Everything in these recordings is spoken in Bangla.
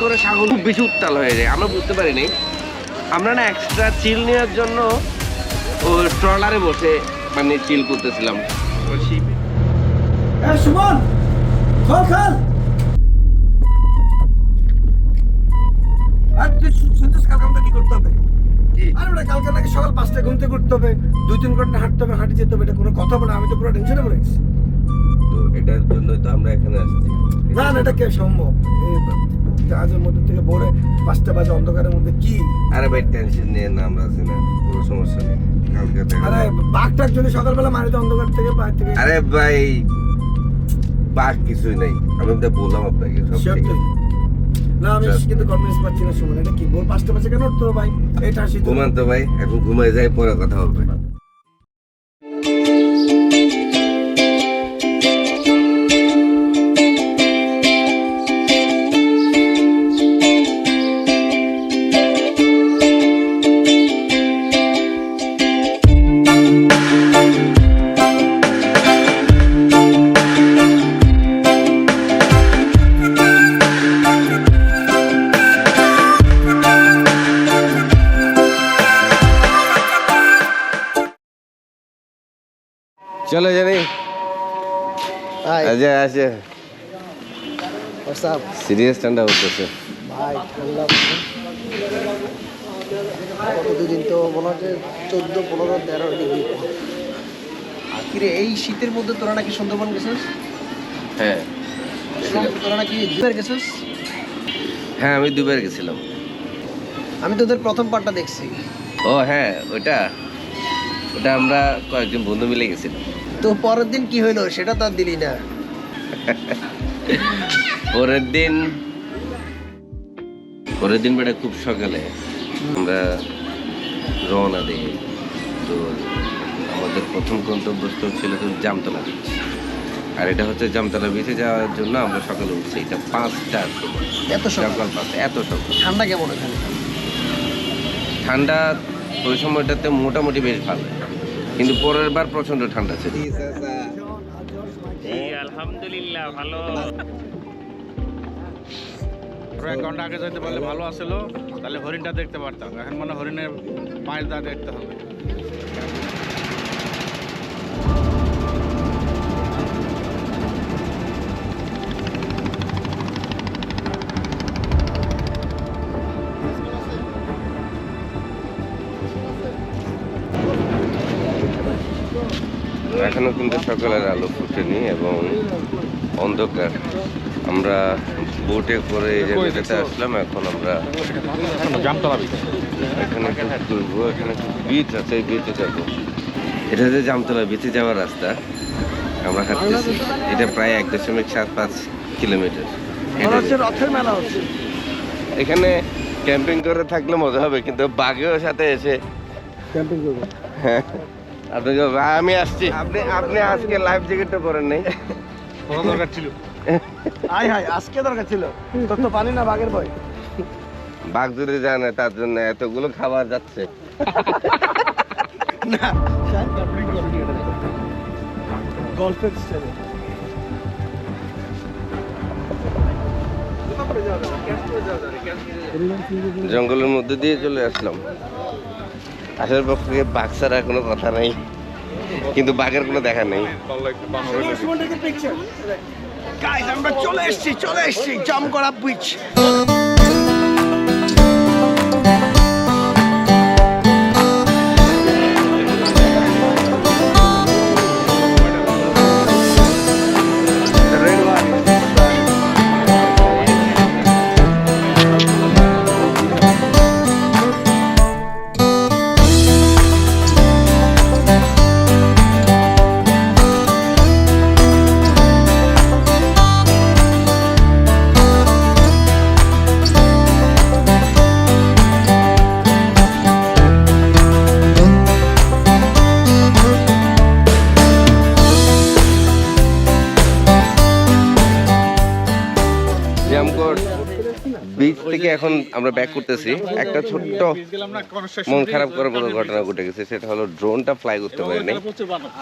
করে সাগর খুব বেশি উত্তাল হয়ে যায় আমরা বুঝতে পারিনি আমরা না এক্সট্রা চিল নেওয়ার জন্য ও ট্রলারে বসে মানে চিল করতেছিলাম। সুমন! খল খাল! আর তুই শুনছিস কালকে কি করতে হবে? আর ওটা কালকে নাকি সকাল পাঁচটায় হবে দুই তিন ঘণ্টা হাঁটতে হবে হাঁটে যেতে হবে এটা কোনো কথা বলে আমি তো পুরো টেনশনে পড়ে গেছি। তো এটার জন্যই তো আমরা এখানে আসছি। না না এটা কে সম্ভব? এই জাহাজের মধ্যে থেকে ভোরে পাঁচটা বাজে অন্ধকারের মধ্যে কি? আরে ভাই টেনশন নিয়ে না আমরা আছি না কোনো সমস্যা নেই। আরে। বাঘটাক যদি সকালবেলা মারে তো অন্ধকার থেকে বাইরে থেকে আরে ভাই বাঘ কিছুই নেই। আমি তো বললাম আপনাকে সব ঠিক না আমি কিন্তু কনফিডেন্স পাচ্ছি না সুমন। এটা কি ভোর পাঁচটা বাজে কেন? উঠতো ভাই এটা শীত ঘুমান তো ভাই এখন ঘুমাই যাই পরে কথা হবে। আছে হোয়াটসঅ্যাপ সিরিয়াস ঠান্ডা ভাই দুদিন তো মনে হচ্ছে চোদ্দ পনেরো তেরো ডিগ্রি এই শীতের মধ্যে তোরা নাকি সুন্দরবন গেছিস? হ্যাঁ। তোরা নাকি দুবার গেছিস? হ্যাঁ আমি দুবার গেছিলাম। আমি তোদের প্রথম পার্টটা দেখছি। ও হ্যাঁ ওটা ওটা আমরা কয়েকজন বন্ধু মিলে গেছিলাম। তো পরের দিন কি হইল সেটা তো আর দিলি না। পরের দিন পরের দিন বেটা খুব সকালে আমরা রওনা দিই। তো আমাদের প্রথম গন্তব্যস্থল ছিল তো জামতলা বিচ আর এটা হচ্ছে জামতলা বিচে যাওয়ার জন্য আমরা সকালে উঠছি। এটা পাঁচটার সময়। এত সকাল? পাঁচটা এত সকাল। ঠান্ডা কেমন এখানে? ঠান্ডা ওই সময়টাতে মোটামুটি বেশ ভালো। কিন্তু পরের বার প্রচণ্ড ঠান্ডা ছিল। আলহামদুলিল্লাহ, ভালো। এক ঘণ্টা আগে যেতে পারলে ভালো আসলো তাহলে হরিণটা দেখতে পারতাম। এখন মনে হরিণের পায়ের দা দেখতে হবে। এখনও কিন্তু সকালের আলো ফুটেনি এবং অন্ধকার। আমরা বোটে করে এই জায়গাটাতে আসলাম এখন আমরা এখানে ঘুরবো এখানে বিচ আছে বিচে যাব। এটা যে জামতলা বিচে যাওয়ার রাস্তা। আমরা হাঁটতেছি। এটা প্রায় এক দশমিক সাত পাঁচ কিলোমিটার। রথের মেলা হচ্ছে। এখানে ক্যাম্পিং করে থাকলে মজা হবে কিন্তু বাঘেও সাথে এসে ক্যাম্পিং করব। হ্যাঁ। আপনাকে আমি আসছি। আপনি আপনি আজকে লাইফ জ্যাকেটটা পরেন নাই। দরকার ছিল? আয় হায় আজকে দরকার ছিল। তোর তো পানি না বাঘের ভয়। বাঘ যদি জানে তার জন্য এতগুলো খাবার যাচ্ছে। গল্পের স্টাইলে জঙ্গলের মধ্যে দিয়ে চলে আসলাম। আসার পক্ষে বাঘ ছাড়া কোনো কথা নাই, কিন্তু বাঘের কোনো দেখা নেই। চলে এসছি চলে এসছি জম করা বিচ এখন আমরা ব্যাক করতেছি। একটা ছোট্ট মন খারাপ করার মতো ঘটনা ঘটে গেছে সেটা হলো ড্রোনটা ফ্লাই করতে পারেনি।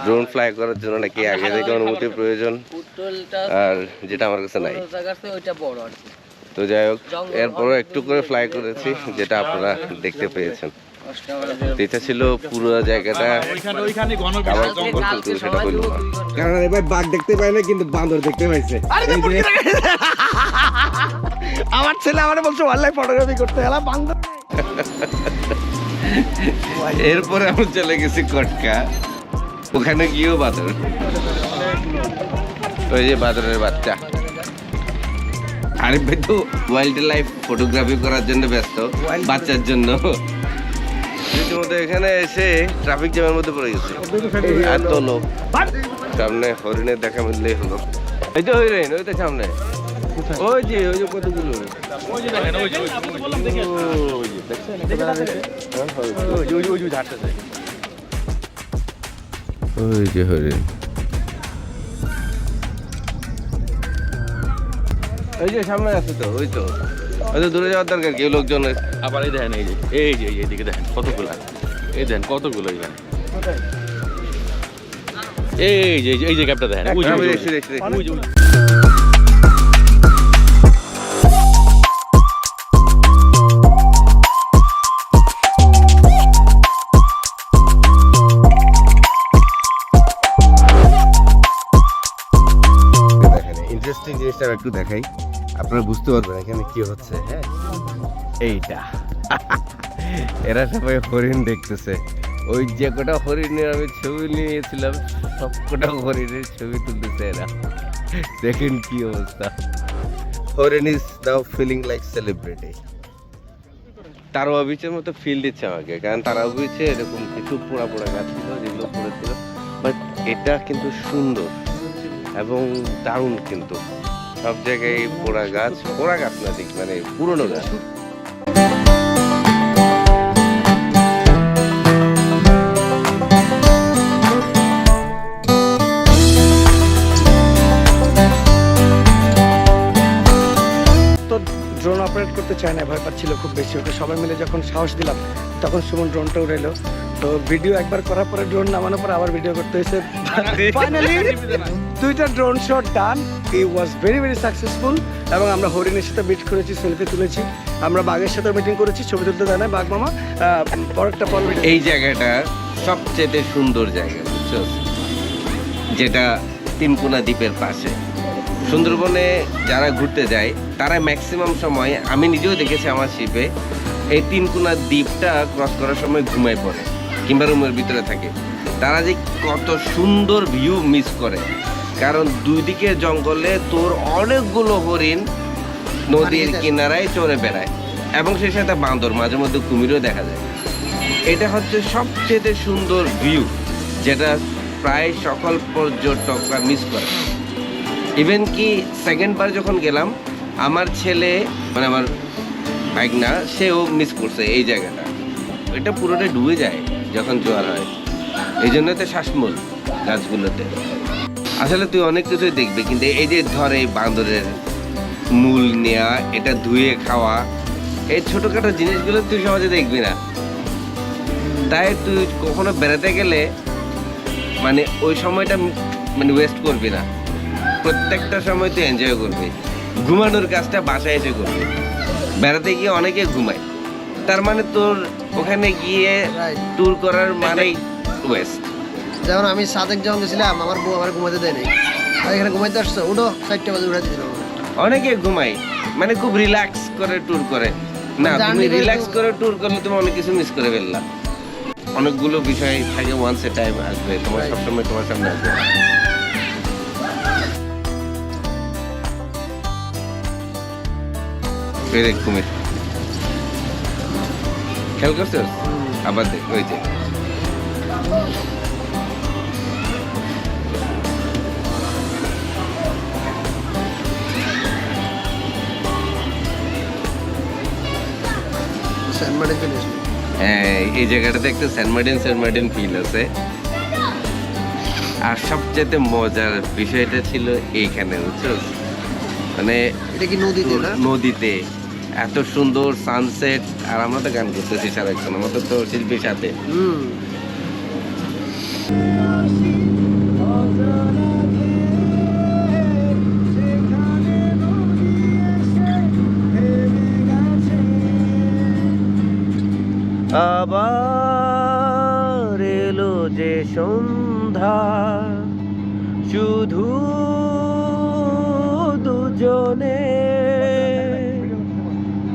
ড্রোন ফ্লাই করার জন্য নাকি আগে থেকে অনুমতি প্রয়োজন আর যেটা আমার কাছে নাই। তো যাই হোক এরপরও একটু করে ফ্লাই করেছি যেটা আপনারা দেখতে পেয়েছেন। এটা ছিল পুরো জায়গাটা। সেটা হইল না। কারণ এবার বাঘ দেখতে পাই না কিন্তু বান্দর দেখতে পাইছে। আমার ছেলে আমার বলছে ওয়াইল্ড ফটোগ্রাফি করতে গেলাম বান্দর এরপরে আমরা চলে গেছি কটকা। ওখানে গিয়েও বাদর। ওই যে বাদরের বাচ্চা। আরিফ ভাই তো ওয়াইল্ড লাইফ ফটোগ্রাফি করার জন্য ব্যস্ত বাচ্চার জন্য। রীতিমতো এখানে এসে ট্রাফিক জ্যামের মধ্যে পড়ে গেছে। এত লোক। সামনে হরিণের দেখা মিললেই হলো। এই তো হরিণ ওই তো সামনে। ওই যে ওই যে কতগুলো। ওই যে, সামনে আছে তো ওই তো। ওই তো দূরে যাওয়ার দরকার কেউ লোকজন আবার এই দেখেন এই যে এই যে এই দিকে দেখেন কতগুলো এই দেখেন কতগুলো এখানে। এই যে এই যে- গ্যাপটা দেখেন ইন্টারেস্টিং জিনিসটা একটু দেখাই। আপনারা বুঝতে পারবেন এখানে কি হচ্ছে হ্যাঁ? এইটা। এরা সবাই হরিণ দেখতেছে। ওই যে কটা হরিণের আমি ছবি নিয়েছিলাম, সব কটা হরিণের ছবি তুলতেছে এরা। দেখেন কি অবস্থা। হরিণ is now feeling like celebrity তারাও বিচের মতো ফিল দিচ্ছে আমাকে, কারণ তারাও বিচে এরকম কিছু পোড়া পোড়া গাছ ছিল, যেগুলো পড়েছিল। বাট এটা কিন্তু সুন্দর এবং দারুণ কিন্তু। সব জায়গায় পোড়া গাছ পোড়া গাছ না ঠিক মানে পুরনো গাছ। ড্রোন অপারেট করতে চায় না, ভয় পাচ্ছিল খুব বেশি। ওকে সবাই মিলে যখন সাহস দিলাম, তখন সুমন ড্রোনটা উড়াইলো। তো ভিডিও একবার করার পরে ড্রোন নামানোর পর আবার ভিডিও করতে হয়েছে। ফাইনালি দুইটা drone shot done it was very very successful এবং আমরা হরিণের সাথে মিট করেছি সেলফি তুলেছি। আমরা বাঘের সাথে মিটিং করেছি ছবি তুলতে না বাঘ মামা। পরেরটা পর এই জায়গাটা সবচেয়ে সুন্দর জায়গা বুঝছ? যেটা তিনকুনা দ্বীপের পাশে। সুন্দরবনে যারা ঘুরতে যায় তারা ম্যাক্সিমাম সময় আমি নিজেও দেখেছি আমার শিপে এই তিনকুনা দ্বীপটা ক্রস করার সময় ঘুমায় পড়ে। কিংবা রুমের ভিতরে থাকে তারা যে কত সুন্দর ভিউ মিস করে। কারণ দুই দিকে জঙ্গলে তোর অনেকগুলো হরিণ নদীর কিনারায় চড়ে বেড়ায় এবং সেই সাথে বান্দর মাঝে মধ্যে কুমিরও দেখা যায়। এটা হচ্ছে সবচেয়ে সুন্দর ভিউ যেটা প্রায় সকল পর্যটকরা মিস করে। ইভেন কি সেকেন্ড বার যখন গেলাম আমার ছেলে মানে আমার বাইক না সেও মিস করছে এই জায়গাটা। এটা পুরোটাই ডুবে যায়। যখন জোয়ার হয়। এই জন্য তো শ্বাসমূল গাছগুলোতে। আসলে তুই অনেক কিছুই দেখবি, কিন্তু এই যে ধর এই বান্দরের মূল নেওয়া এটা ধুয়ে খাওয়া, এই ছোটোখাটো জিনিসগুলো তুই সহজে দেখবি না। তাই তুই কখনো বেড়াতে গেলে মানে ওই সময়টা মানে ওয়েস্ট করবি না। প্রত্যেকটা সময় তুই এনজয় করবি। ঘুমানোর কাজটা বাসায় এসে করবি। বেড়াতে গিয়ে অনেকে ঘুমায়। তার মানে তোর ওখানে গিয়ে. ট্যুর করার মানেই ওয়েস্ট যেমন আমি সাদেক যখন গেছিলাম আমার বউ আমার ঘুমাতে দেয় নাই। আর এখানে ঘুমাইতে আসছো উঠো চারটে বাজে উঠে দিল। অনেকে ঘুমায় মানে খুব রিল্যাক্স করে ট্যুর করে। না তুমি রিল্যাক্স করে ট্যুর করলে তুমি অনেক কিছু মিস করে ফেললাম অনেকগুলো বিষয় থাকে ওয়ান্স এ টাইম আসবে তোমার. সবসময় তোমার সামনে আসবে। কুমির খেয়াল করছিস আবার দেখ ওই যে। হ্যাঁ এই জায়গাটাতে একটা Saint Martin Saint Martin feel আছে। আর সবচেয়ে মজার বিষয়টা ছিল এইখানে বুঝছ? মানে এটা কি নদীতে নদীতে। এত সুন্দর সানসেট আর আমরা তো গান করতেছি সারাক্ষণ আমাদের তো শিল্পীর সাথে। আবার এলো যে সন্ধ্যা, শুধু দুজনের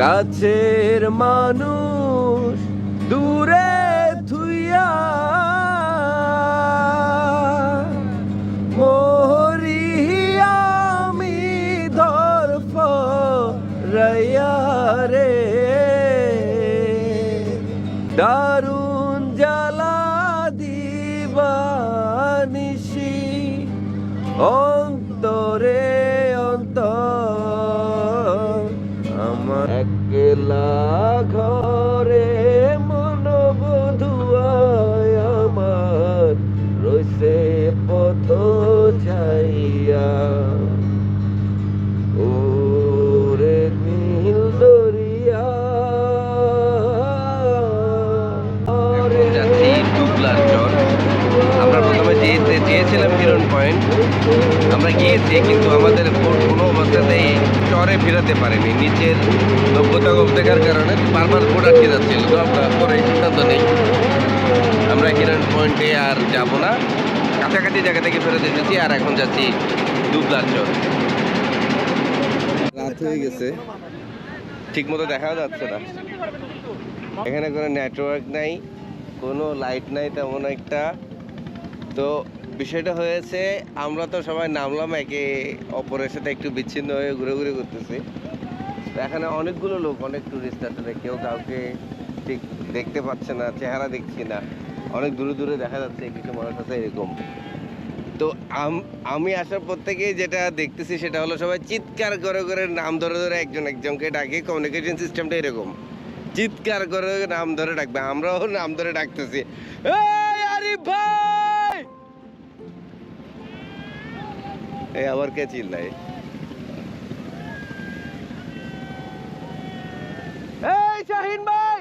কাছের মানুষ যেতে চেয়েছিলাম হিরন পয়েন্ট। আমরা গিয়েছি, কিন্তু আমাদের বোট কোনো অবস্থাতেই চরে ফেরাতে পারেনি। নিচের নব্যতা থাকার কারণে বারবার বোট আটকে যাচ্ছিল, তো আমরা পরে সিদ্ধান্ত নেই। আমরা হিরন পয়েন্টে আর যাব না। কাছাকাছি জায়গা থেকে ফেরত এসেছি আর এখন যাচ্ছি দুবলার চর। রাত হয়ে গেছে। ঠিক মতো দেখাও যাচ্ছে না। এখানে কোনো নেটওয়ার্ক নাই, কোনো লাইট নাই তেমন একটা। তো বিষয়টা হয়েছে, আমরা তো সবাই নামলাম, একে অপরের সাথে একটু বিচ্ছিন্ন হয়ে ঘুরে ঘুরে করতেছি এখানে অনেকগুলো লোক, অনেক টুরিস্ট আসলে কেউ কাউকে ঠিক দেখতে পাচ্ছে না, চেহারা দেখছি না। অনেক দূরে দূরে দেখা যাচ্ছে, কিছু মানুষ আছে এরকম। তো আম- আসার পর থেকেই যেটা দেখতেছি, সেটা হলো সবাই চিৎকার করে করে নাম ধরে ধরে একজন একজনকে ডাকে। কমিউনিকেশন সিস্টেমটা এরকম। চিৎকার করে নাম ধরে ডাকবে, আমরাও নাম ধরে ডাকতেছি। ভাই এই আবার কে চিল্লায়? এই শাহিন ভাই!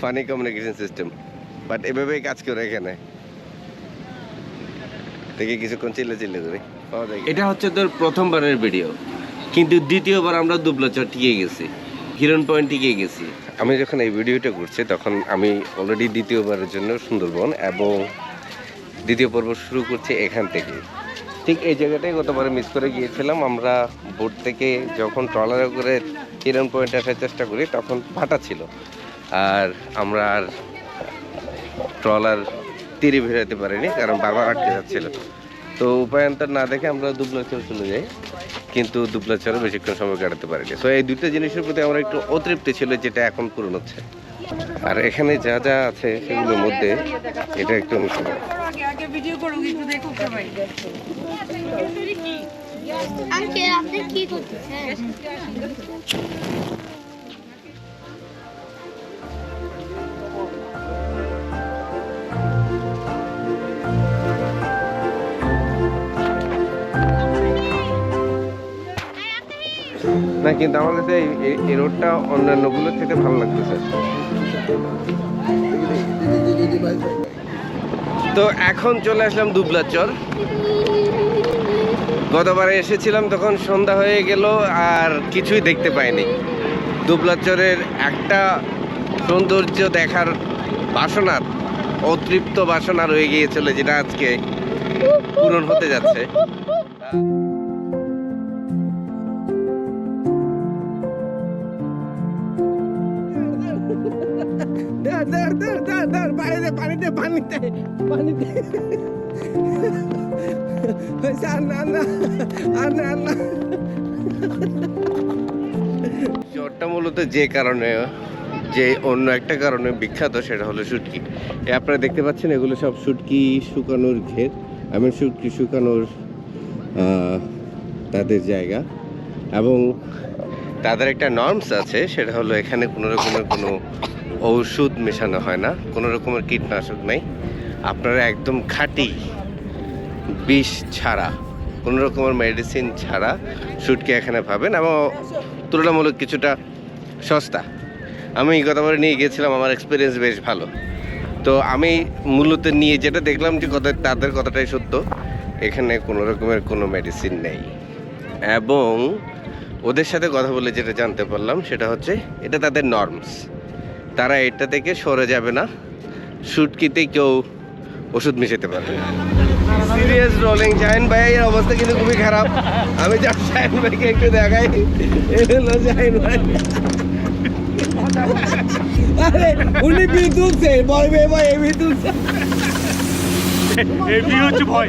ফানি কমিউনিকেশন সিস্টেম বাট এভাবেই কাজ করে এখানে। দেখি কিছুক্ষণ চিল্লে চিল্লে করে এটা হচ্ছে তোর প্রথমবারের ভিডিও কিন্তু দ্বিতীয়বার আমরা দুবলাচর টিকে গেছি। হিরন পয়েন্ট টিকে গেছি। আমি যখন এই ভিডিওটা করছি তখন আমি অলরেডি দ্বিতীয়বারের জন্য সুন্দরবন এবং দ্বিতীয় পর্ব শুরু করছি এখান থেকে। ঠিক এই জায়গাটাই গতবারে মিস করে গিয়েছিলাম। আমরা বোট থেকে যখন ট্রলারে করে হিরন পয়েন্ট আসার চেষ্টা করি, তখন ভাটা ছিল। আর আমরা আর ট্রলার তীরে ভেরাতে পারিনি, কারণ বারবার আটকে যাচ্ছিল। তো উপায়ান্তর না দেখে আমরা দুবলাচর চলে যাই, কিন্তু দুবলাচরে বেশিক্ষণ সময় কাটাতে পারিনি। তো এই দুটো জিনিসের প্রতি আমার একটু অতৃপ্তি ছিল, যেটা এখন পূরণ হচ্ছে। আর এখানে যা যা আছে সেগুলোর মধ্যে এটা একটু করতেছেন না, কিন্তু আমার কাছে এই রোডটা অন্যান্যগুলোর থেকে ভালো লাগতেছে। তো এখন চলে আসলাম দুবলাচর। গতবারে এসেছিলাম, তখন সন্ধ্যা হয়ে গেল আর কিছুই দেখতে পাইনি। দুবলাচরের একটা সৌন্দর্য দেখার বাসনার অতৃপ্ত বাসনা রয়ে গিয়েছিল, যেটা আজকে পূরণ হতে যাচ্ছে। পানিতে পানিতে পানিতে পানিতে। হয়েছে আর না আর না আর না না। চরটা মূলত যে কারণে যে অন্য একটা কারণে বিখ্যাত সেটা হলো শুটকি। এ আপনারা দেখতে পাচ্ছেন এগুলো সব শুটকি শুকানোর ঘের এমন শুটকি শুকানোর তাদের জায়গা। এবং তাদের একটা নর্মস আছে সেটা হলো এখানে কোনো রকমের কোনো ঔষধ মেশানো হয় না, কোনো রকমের কীটনাশক নেই। আপনারা একদম খাঁটি বিষ ছাড়া, কোনো রকমের মেডিসিন ছাড়া শুটকি এখানে পাবেন এবং তুলনামূলক কিছুটা সস্তা। আমি গতবার নিয়ে গিয়েছিলাম, আমার এক্সপিরিয়েন্স বেশ ভালো। তো আমি মূলত নিয়ে যেটা দেখলাম যে কথা, তাদের কথাটাই সত্য, এখানে কোনো রকমের কোনো মেডিসিন নেই। এবং ওদের সাথে কথা বলে যেটা জানতে পারলাম, সেটা হচ্ছে এটা তাদের নর্মস তারা এটা থেকে সরে যাবে না। শুটকিতে কেউ ওষুধ মিশাতে পারবে না। সিরিয়াস রোলিং জাহিন ভাইয়ের অবস্থা কিন্তু খুবই খারাপ। আমি যা জাহিন ভাইকে একটু দেখাই এ হলো জাহিন ভাই। আরে উনি তুলছে তুলছে। এই ভিউ হচ্ছে ভয়।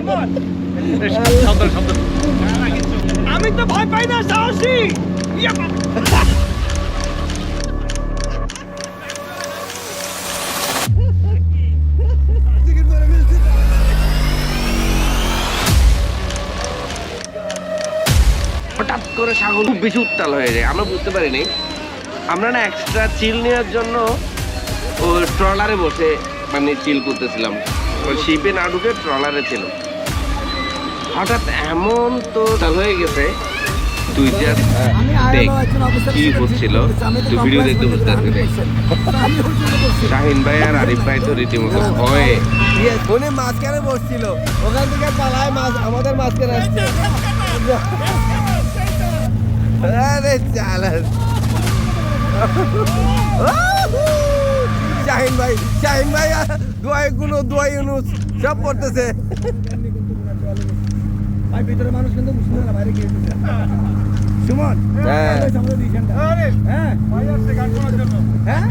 আমি তো ভয় পাই না সাহসী। করে সাগর খুব বেশি উত্তাল হয়ে যায়, আমরা বুঝতে পারিনি আমরা না এক্সট্রা চিল নেওয়ার জন্য ও ট্রলারে বসে মানে চিল করতেছিলাম। শিপে না ঢুকে ট্রলারে ছিল হঠাৎ এমন তো চাল হয়ে গেছে, তুই জাস্ট দেখ কি হচ্ছিল, তুই ভিডিও দেখতে বুঝতে পারবি। শাহিন ভাই আর আরিফ ভাই তো রীতিমতো ভয়ে। উনি মাঝখানে বসছিল, ওখান থেকে পালায় মাছ আমাদের মাঝখানে আসছে। আরে চালান। শাহিন ভাই শাহিন ভাই দোয়াই গুলো দোয়াই ইউনুস সব পড়তেছে। ভাই ভিতরে মানুষ কিন্তু বুঝতে না বাইরে গিয়ে সুমন। হ্যাঁ। হ্যাঁ। হ্যাঁ?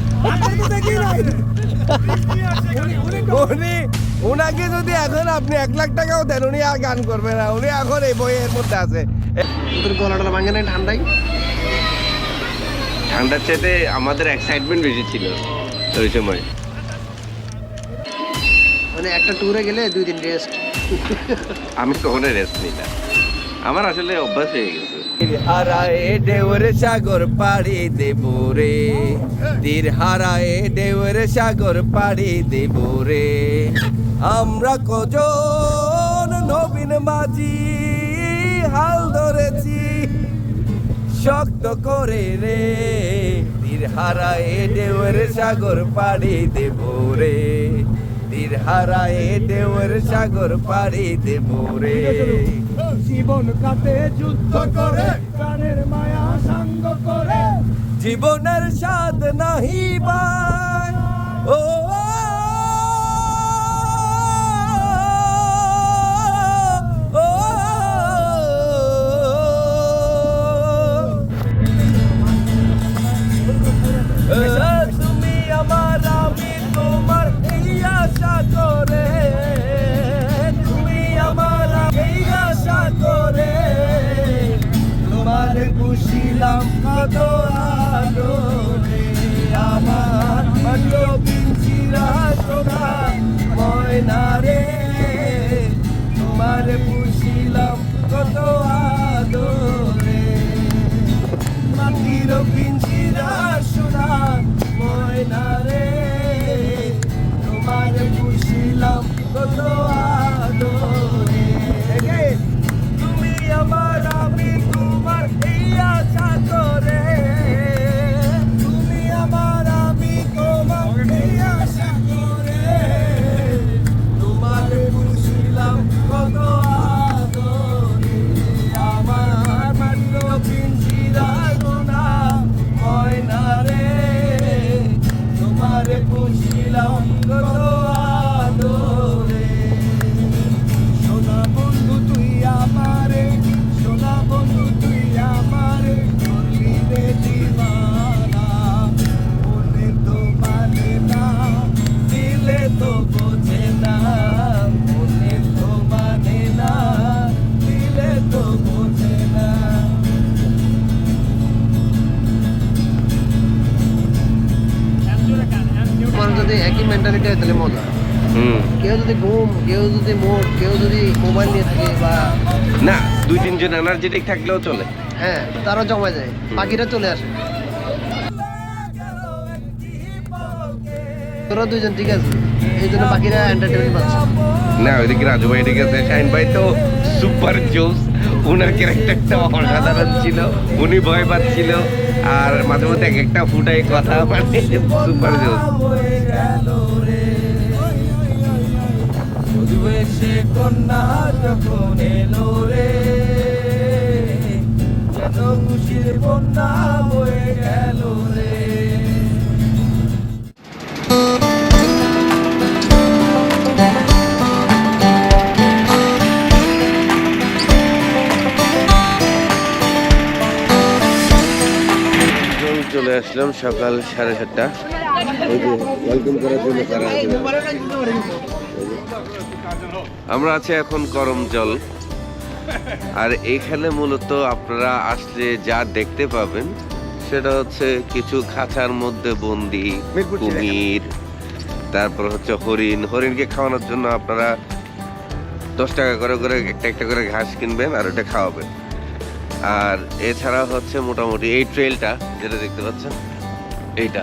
উনি উনাকে যদি এখন আপনি এক লাখ টাকাও দেন উনি আর গান করবে না। উনি এখন এই বইয়ের মধ্যে আছে। তোদের গলাটা ভাঙে নাই ঠান্ডায়? ঠান্ডার চাইতে আমাদের এক্সাইটমেন্ট বেশি ছিল ওই সময়। মানে একটা ট্যুরে গেলে দুই দিন রেস্ট আমি কখনো রেস্ট নিই না। আমার আসলে অভ্যাস হয়ে গেছে। হারায় দেওর সাগর পাড়ি দেব রে। তীর হারায় দেওর সাগর পাড়ি দেব রে। আমরা কজন নবীন মাঝি হাল ধরেছি শক্ত করে রে। তীর হারায় দেওর সাগর পাড়ি দেব রে। তীর হারায় দেওর সাগর পাড়ি দেব রে। জীবন কাতে যুদ্ধ করে প্রাণের মায়া সাঙ্গ করে। জীবনের স্বাদ নাহি ও ও, ময়না রে তোমার খুশিলাম কত আদরে। মাটির পিঞ্জিরা সোনা ময়না তোমার পুষিলাম কত আদরে এনার্জেটিক থাকলেও চলে। হ্যাঁ তারা জমা যায়। পাখিরা চলে আসে। তোরা দুইজন ঠিক আছে? এই জন্য পাখিরা এন্টারটেনমেন্ট পাচ্ছে। না ওইদিকে রাজু ভাই ঠিক আছে। শাহিন ভাই তো সুপার জোস ওনার ক্যারেক্টারটা অসাধারণ ছিল। উনি ভয় পাচ্ছিল। আর মাঝে মধ্যে এক একটা ফুটাই কথা মানে সুপার জোস এখন চলে আসলাম সকাল সাড়ে সাতটা। ওয়েলকাম করার জন্য আমরা আছি এখন করম জল আর এখানে মূলত আপনারা আসলে যা দেখতে পাবেন সেটা হচ্ছে কিছু খাঁচার মধ্যে বন্দি কুমির তারপর হচ্ছে হরিণ। হরিণকে খাওয়ানোর জন্য আপনারা দশ টাকা করে করে একটা একটা করে ঘাস কিনবেন আর ওটা খাওয়াবেন। আর এছাড়া হচ্ছে মোটামুটি এই ট্রেলটা যেটা দেখতে পাচ্ছেন এইটা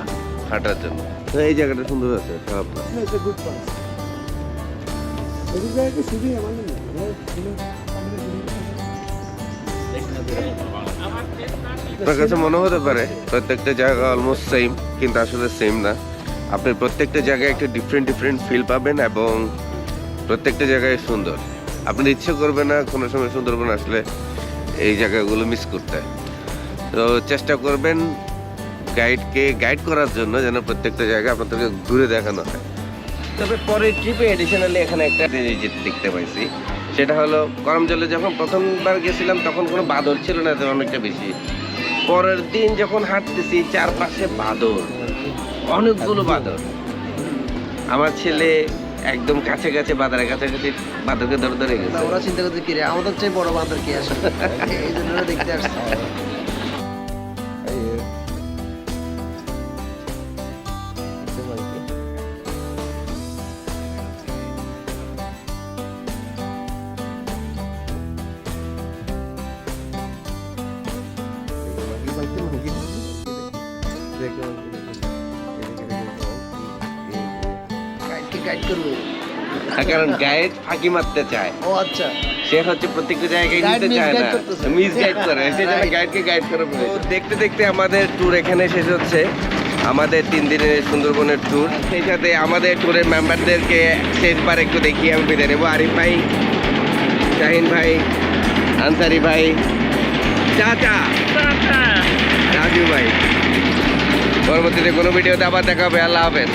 হাঁটার জন্য। তো এই জায়গাটা সুন্দর আছে খারাপ না আপনার কাছে মনে হতে পারে প্রত্যেকটা জায়গা অলমোস্ট সেম কিন্তু আসলে সেম না। আপনি প্রত্যেকটা জায়গায় একটা ডিফারেন্ট ডিফারেন্ট ফিল পাবেন এবং প্রত্যেকটা জায়গায় সুন্দর। আপনার ইচ্ছে করবে না কোনো সময় সুন্দরবন আসলে এই জায়গাগুলো মিস করতে। তো চেষ্টা করবেন গাইডকে গাইড করার জন্য যেন প্রত্যেকটা জায়গা আপনাদেরকে ঘুরে দেখানো হয়। তবে পরের ট্রিপে এডিশনালি এখানে একটা দেখতে পাইছি। সেটা হলো গরম জলে যখন প্রথমবার গেছিলাম, তখন কোনো বাদর ছিল না অনেকটা বেশি। পরের দিন যখন হাঁটতেছি, চারপাশে বাদর। অনেকগুলো বাদর। আমার ছেলে একদম কাছে কাছে, বাঁদরে কাছে বাদরকে ধরে ধরে গেছে। ওরা চিন্তা করতে কি রে আমাদের চেয়ে বড় বাদর কি আসে এই জন্য দেখতে আসছে। গাইড করব। কারণ গাইড ফাঁকি মারতে চায়। ও আচ্ছা। সে হচ্ছে প্রত্যেকটা জায়গায় নিতে চায় না। মিস গাইড করে। সেজন্য Right. গাইডকে গাইড করে। দেখতে দেখতে আমাদের ট্যুর এখানে শেষ হচ্ছে। আমাদের তিন দিনের সুন্দরবনের ট্যুর সেই সাথে আমাদের ট্যুরের মেম্বারদেরকে শেষবার একটু দেখিয়ে আমি বিদায় নেব। আরিফ ভাই শাহিন ভাই আনসারি ভাই চাচা। রাজু ভাই। পরবর্তীতে কোনো ভিডিওতে আবার দেখা হবে। আল্লাহ হাফেজ।